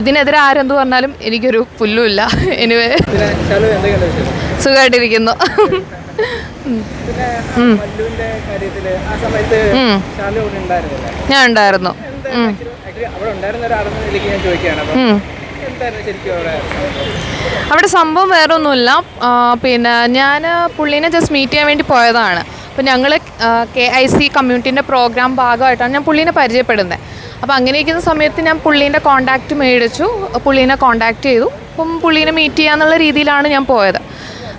ഇതിനെതിരെ ആരെന്ത് പറഞ്ഞാലും എനിക്കൊരു പുല്ലുമില്ല. എനിവേ സുഖമായിട്ടിരിക്കുന്നു ഞാൻ ഉണ്ടായിരുന്നു. അവിടെ സംഭവം വേറെ ഒന്നുമില്ല പിന്നെ ഞാൻ പുള്ളീനെ ജസ്റ്റ് മീറ്റ് ചെയ്യാൻ വേണ്ടി പോയതാണ്. അപ്പം ഞങ്ങൾ കെ ഐ സി കമ്മ്യൂണിറ്റീന്റെ പ്രോഗ്രാം ഭാഗമായിട്ടാണ് ഞാൻ പുള്ളീനെ പരിചയപ്പെടുന്നത്. അപ്പോൾ അങ്ങനെ ഇരിക്കുന്ന സമയത്ത് ഞാൻ പുള്ളീന്റെ കോൺടാക്റ്റ് മേടിച്ചു. പുള്ളീനെ കോണ്ടാക്ട് ചെയ്തു. അപ്പം പുള്ളീനെ മീറ്റ് ചെയ്യാന്നുള്ള രീതിയിലാണ് ഞാൻ പോയത്.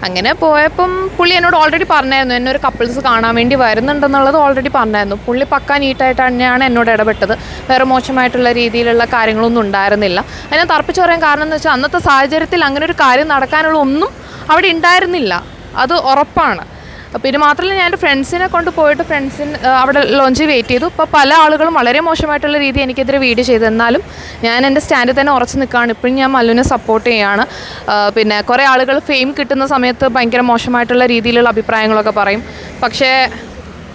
അങ്ങനെ പോയപ്പം പുള്ളി എന്നോട് ഓൾറെഡി പറഞ്ഞായിരുന്നു. എന്നെ ഒരു കപ്പിൾസ് കാണാൻ വേണ്ടി വരുന്നുണ്ടെന്നുള്ളത് ഓൾറെഡി പറഞ്ഞായിരുന്നു. പുള്ളി പക്ക നീറ്റായിട്ട് തന്നെയാണ് എന്നോട് ഇടപെട്ടത്. വേറെ മോശമായിട്ടുള്ള രീതിയിലുള്ള കാര്യങ്ങളൊന്നും ഉണ്ടായിരുന്നില്ല. അതിനെ തർപ്പിച്ച് പറയാൻ കാരണം എന്ന് വെച്ചാൽ അന്നത്തെ സാഹചര്യത്തിൽ അങ്ങനെ ഒരു കാര്യം നടക്കാനുള്ള ഒന്നും അവിടെ ഉണ്ടായിരുന്നില്ല. അത് ഉറപ്പാണ്. പിന്നെ മാത്രമല്ല ഞാൻ എന്റെ ഫ്രണ്ട്സിനെ കൊണ്ട് പോയിട്ട് ഫ്രണ്ട്സിന് അവിടെ ലോഞ്ച് വെയിറ്റ് ചെയ്തു. ഇപ്പോൾ പല ആളുകളും വളരെ മോശമായിട്ടുള്ള രീതി എനിക്കെതിരെ വീഡിയോ ചെയ്തു. എന്നാലും ഞാൻ എന്റെ സ്റ്റാൻഡിൽ തന്നെ ഉറച്ചു നിൽക്കുകയാണ്. ഇപ്പോഴും ഞാൻ മല്ലുവിനെ സപ്പോർട്ട് ചെയ്യുകയാണ്. പിന്നെ കുറേ ആളുകൾ ഫെയിം കിട്ടുന്ന സമയത്ത് ഭയങ്കര മോശമായിട്ടുള്ള രീതിയിലുള്ള അഭിപ്രായങ്ങളൊക്കെ പറയും. പക്ഷേ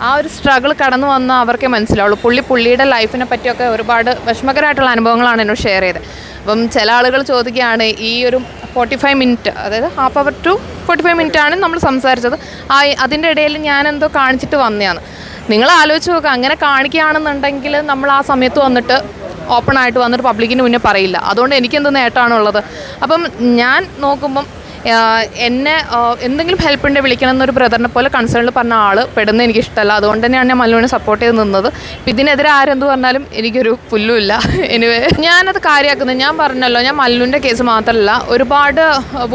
ആ ഒരു സ്ട്രഗിൾ കടന്നു വന്ന അവർക്കേ മനസ്സിലാവുള്ളൂ. പുള്ളി പുള്ളിയുടെ ലൈഫിനെ പറ്റിയൊക്കെ ഒരുപാട് വിഷമകരമായിട്ടുള്ള അനുഭവങ്ങളാണ് എന്നോട് ഷെയർ ചെയ്തത് അപ്പം ചില ആളുകൾ ചോദിക്കുകയാണ് ഈ ഒരു ഫോർട്ടി ഫൈവ് മിനിറ്റ് അതായത് half hour to forty five minute ആണ് നമ്മൾ സംസാരിച്ചത്. ആ അതിന്റെ ഇടയിൽ ഞാൻ എന്തോ കാണിച്ചിട്ട് വന്നതാണ്. നിങ്ങൾ ആലോചിച്ച് നോക്കുക അങ്ങനെ കാണിക്കുകയാണെന്നുണ്ടെങ്കിൽ നമ്മൾ ആ സമയത്ത് വന്നിട്ട് ഓപ്പൺ ആയിട്ട് വന്നിട്ട് പബ്ലിക്കിന് മുന്നേ പറയില്ല. അതുകൊണ്ട് എനിക്കെന്ത് നേട്ടമാണുള്ളത്. അപ്പം ഞാൻ നോക്കുമ്പം എന്നെ എന്തെങ്കിലും ഹെൽപ്പ് ഉണ്ടെങ്കിൽ വിളിക്കണം എന്നൊരു ബ്രദറിനെ പോലെ കൺസേണിൽ പറഞ്ഞ ആൾ പെടുന്ന എനിക്ക് ഇഷ്ടമല്ല അതുകൊണ്ട് തന്നെയാണ് ഞാൻ മല്ലുവിനെ സപ്പോർട്ട് ചെയ്ത് നിന്നത്. ഇപ്പം ഇതിനെതിരെ ആരെന്ത് പറഞ്ഞാലും എനിക്കൊരു പുല്ലുമില്ല. എനിവേ ഞാനത് കാര്യമാക്കുന്നത് ഞാൻ പറഞ്ഞല്ലോ ഞാൻ മല്ലുവിന്റെ കേസ് മാത്രമല്ല ഒരുപാട്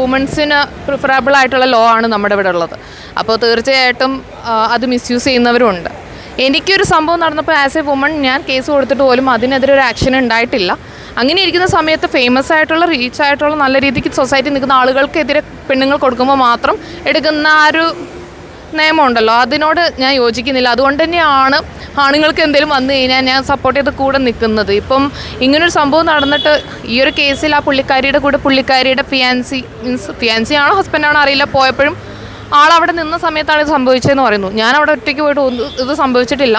വുമൻസിന് പ്രിഫറബിൾ ആയിട്ടുള്ള ലോ ആണ് നമ്മുടെ ഇവിടെ ഉള്ളത്. അപ്പോൾ തീർച്ചയായിട്ടും അത് മിസ്യൂസ് ചെയ്യുന്നവരുണ്ട് എനിക്കൊരു സംഭവം നടന്നപ്പോൾ ആസ് എ വുമൺ ഞാൻ കേസ് കൊടുത്തിട്ട് പോലും അതിനെതിരെ ഒരു ആക്ഷൻ ഉണ്ടായിട്ടില്ല. അങ്ങനെ ഇരിക്കുന്ന സമയത്ത് ഫേമസ് ആയിട്ടുള്ള റീച്ച് ആയിട്ടുള്ള നല്ല രീതിക്ക് സൊസൈറ്റി നിൽക്കുന്ന ആളുകൾക്കെതിരെ പെണ്ണുങ്ങൾ കൊടുക്കുമ്പോൾ മാത്രം എടുക്കുന്ന ആ ഒരു നിയമമുണ്ടല്ലോ. അതിനോട് ഞാൻ യോജിക്കുന്നില്ല. അതുകൊണ്ട് തന്നെയാണ് ആണുങ്ങൾക്ക് എന്തെങ്കിലും വന്നു കഴിഞ്ഞാൽ ഞാൻ സപ്പോർട്ട് ചെയ്ത് കൂടെ നിൽക്കുന്നത്. ഇപ്പം ഇങ്ങനൊരു സംഭവം നടന്നിട്ട് ഈ ഒരു കേസിൽ ആ പുള്ളിക്കാരിയുടെ കൂടെ പുള്ളിക്കാരിയുടെ ഫിയാൻസി മീൻസ് ഫിയാൻസി ആണോ ഹസ്ബൻഡാണോ അറിയില്ല. പോയപ്പോഴും ആളവിടെ നിന്ന സമയത്താണ് ഇത് സംഭവിച്ചതെന്ന് പറയുന്നു. ഞാൻ അവിടെ ഒറ്റയ്ക്ക് പോയിട്ട് ഒന്നും ഇത് സംഭവിച്ചിട്ടില്ല.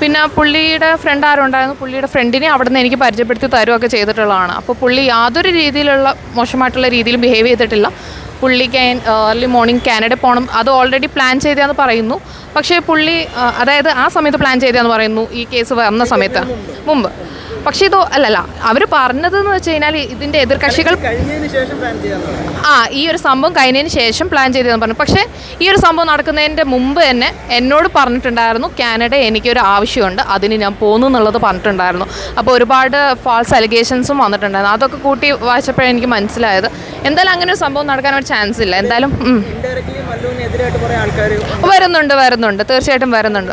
പിന്നെ പുള്ളിയുടെ ഫ്രണ്ട് ആരും ഉണ്ടായിരുന്നു പുള്ളിയുടെ ഫ്രണ്ടിനെ അവിടെ നിന്ന് എനിക്ക് പരിചയപ്പെടുത്തി തരുമൊക്കെ ചെയ്തിട്ടുള്ളതാണ്. അപ്പോൾ പുള്ളി യാതൊരു രീതിയിലുള്ള മോശമായിട്ടുള്ള രീതിയിൽ ബിഹേവ് ചെയ്തിട്ടില്ല. പുള്ളിക്ക് ഏർലി മോർണിംഗ് കാനഡ പോകണം അത് ഓൾറെഡി പ്ലാൻ ചെയ്തതെന്ന് പറയുന്നു. പക്ഷേ പുള്ളി അതായത് ആ സമയത്ത് പ്ലാൻ ചെയ്തതെന്ന് പറയുന്നു ഈ കേസ് വന്ന സമയത്ത്. മുമ്പ്. പക്ഷേ ഇത് അല്ലല്ല അവർ പറഞ്ഞതെന്ന് വെച്ച് കഴിഞ്ഞാൽ ഇതിന്റെ എതിർകക്ഷികൾ ആ ഈ ഒരു സംഭവം കഴിഞ്ഞതിന് ശേഷം പ്ലാൻ ചെയ്തതെന്ന് പറഞ്ഞു. പക്ഷേ ഈ ഒരു സംഭവം നടക്കുന്നതിന്റെ മുമ്പ് തന്നെ എന്നോട് പറഞ്ഞിട്ടുണ്ടായിരുന്നു കാനഡ എനിക്കൊരു ആവശ്യമുണ്ട് അതിന് ഞാൻ പോകുന്നു എന്നുള്ളത് പറഞ്ഞിട്ടുണ്ടായിരുന്നു. അപ്പോൾ ഒരുപാട് ഫാൾസ് അലിഗേഷൻസും വന്നിട്ടുണ്ടായിരുന്നു. അതൊക്കെ കൂട്ടി വായിച്ചപ്പോഴെനിക്ക് മനസ്സിലായത്. എന്തായാലും അങ്ങനെ ഒരു സംഭവം നടക്കാൻ ഒരു ചാൻസ് ഇല്ല. എന്തായാലും വരുന്നുണ്ട് വരുന്നുണ്ട്. തീർച്ചയായിട്ടും വരുന്നുണ്ട്.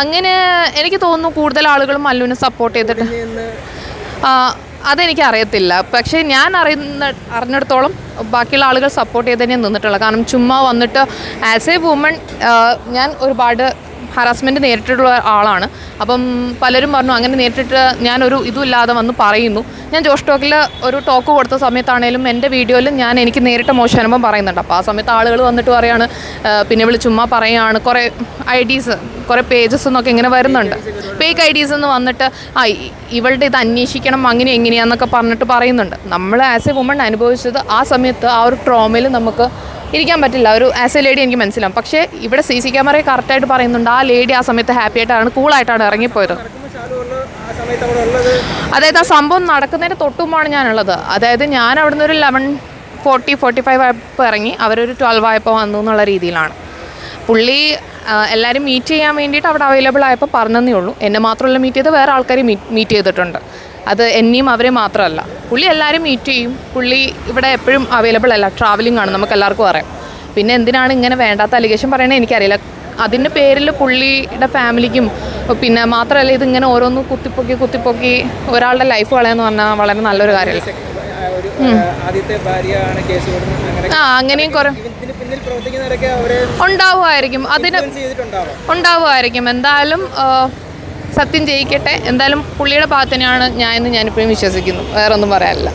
അങ്ങനെ എനിക്ക് തോന്നുന്നു കൂടുതൽ ആളുകളും മല്ലുവിനെ സപ്പോർട്ട് ചെയ്തിട്ട്. അതെനിക്ക് അറിയത്തില്ല. പക്ഷേ ഞാൻ അറിയുന്ന അറിഞ്ഞിടത്തോളം ബാക്കിയുള്ള ആളുകൾ സപ്പോർട്ട് ചെയ്ത് തന്നെ നിന്നിട്ടുള്ളത്. കാരണം ചുമ്മാ വന്നിട്ട് ആസ് എ വുമൺ ഞാൻ ഒരുപാട് ഹറാസ്മെന്റ് നേരിട്ടിട്ടുള്ള ആളാണ്. അപ്പം പലരും പറഞ്ഞു അങ്ങനെ നേരിട്ടിട്ട് ഞാനൊരു ഇതുമില്ലാതെ വന്ന് പറയുന്നു. ഞാൻ ജോഷ് ടോക്കിൽ ഒരു ടോക്ക് കൊടുത്ത സമയത്താണേലും എന്റെ വീഡിയോയിൽ ഞാൻ എനിക്ക് നേരിട്ട് മോശം അനുഭവം പറയുന്നുണ്ട്. അപ്പോൾ ആ സമയത്ത് ആളുകൾ വന്നിട്ട് പറയാണ് പിന്നെ വിളി ചുമ്മാ പറയുകയാണ് കുറേ ഐ ഡീസ് കുറേ പേജസ് എന്നൊക്കെ ഇങ്ങനെ വരുന്നുണ്ട്. ഫേക്ക് ഐ ഡീസ് എന്ന് വന്നിട്ട് ആ ഇവളുടെ ഇത് അന്വേഷിക്കണം അങ്ങനെ എങ്ങനെയാന്നൊക്കെ പറഞ്ഞിട്ട് പറയുന്നുണ്ട്. നമ്മൾ ആസ് എ വുമൺ അനുഭവിച്ചത് ആ സമയത്ത് ആ ഒരു ട്രോമയിൽ നമുക്ക് ഇരിക്കാൻ പറ്റില്ല. ഒരു ആസ് എ ലേഡി എനിക്ക് മനസ്സിലാവും. പക്ഷേ ഇവിടെ സി സി ക്യാമറ കറക്റ്റായിട്ട് പറയുന്നുണ്ട്. ആ ലേഡി ആ സമയത്ത് ഹാപ്പി ആയിട്ടാണ് കൂളായിട്ടാണ് ഇറങ്ങിപ്പോയത്. അതായത് ആ സംഭവം നടക്കുന്നതിന് തൊട്ടുമ്പാണ് ഞാനുള്ളത്. അതായത് ഞാൻ അവിടെ നിന്ന് ഒരു ലെവൻ ഫോർട്ടി ഫോർട്ടി ഫൈവ് ആയപ്പോൾ ഇറങ്ങി. അവരൊരു ട്വൽവ് ആയപ്പോൾ വന്നു എന്നുള്ള രീതിയിലാണ്. പുള്ളി എല്ലാവരും മീറ്റ് ചെയ്യാൻ വേണ്ടിയിട്ട് അവിടെ അവൈലബിൾ ആയപ്പോൾ പറഞ്ഞതേ ഉള്ളൂ. എന്നെ മാത്രമല്ല മീറ്റ് ചെയ്ത് വേറെ ആൾക്കാർ മീറ്റ് ചെയ്തിട്ടുണ്ട്. അത് എന്നെയും അവരെ മാത്രമല്ല. പുള്ളി എല്ലാവരും മീറ്റ് ചെയ്യും. പുള്ളി ഇവിടെ എപ്പോഴും അവൈലബിൾ അല്ല. ട്രാവലിംഗ് ആണ്. നമുക്ക് എല്ലാവർക്കും അറിയാം. പിന്നെ എന്തിനാണ് ഇങ്ങനെ വേണ്ടാത്ത അലിഗേഷൻ പറയണത് എനിക്കറിയില്ല. അതിന്റെ പേരിൽ പുള്ളിയുടെ ഫാമിലിക്കും പിന്നെ മാത്രമല്ല ഇതിങ്ങനെ ഓരോന്ന് കുത്തിപ്പൊക്കി കുത്തിപ്പൊക്കി ഒരാളുടെ ലൈഫ് കളയെന്ന് പറഞ്ഞാൽ വളരെ നല്ലൊരു കാര്യമല്ല? ആ, അങ്ങനെയും കുറേ ഉണ്ടാവുമായിരിക്കും. അതിന് ഉണ്ടാവുമായിരിക്കും. എന്തായാലും സത്യം ജയിക്കട്ടെ. എന്തായാലും പുള്ളിയുടെ ഭാഗത്തിനാണ് എന്ന് ഞാനിപ്പോഴും വിശ്വസിക്കുന്നു. വേറൊന്നും പറയാനില്ല.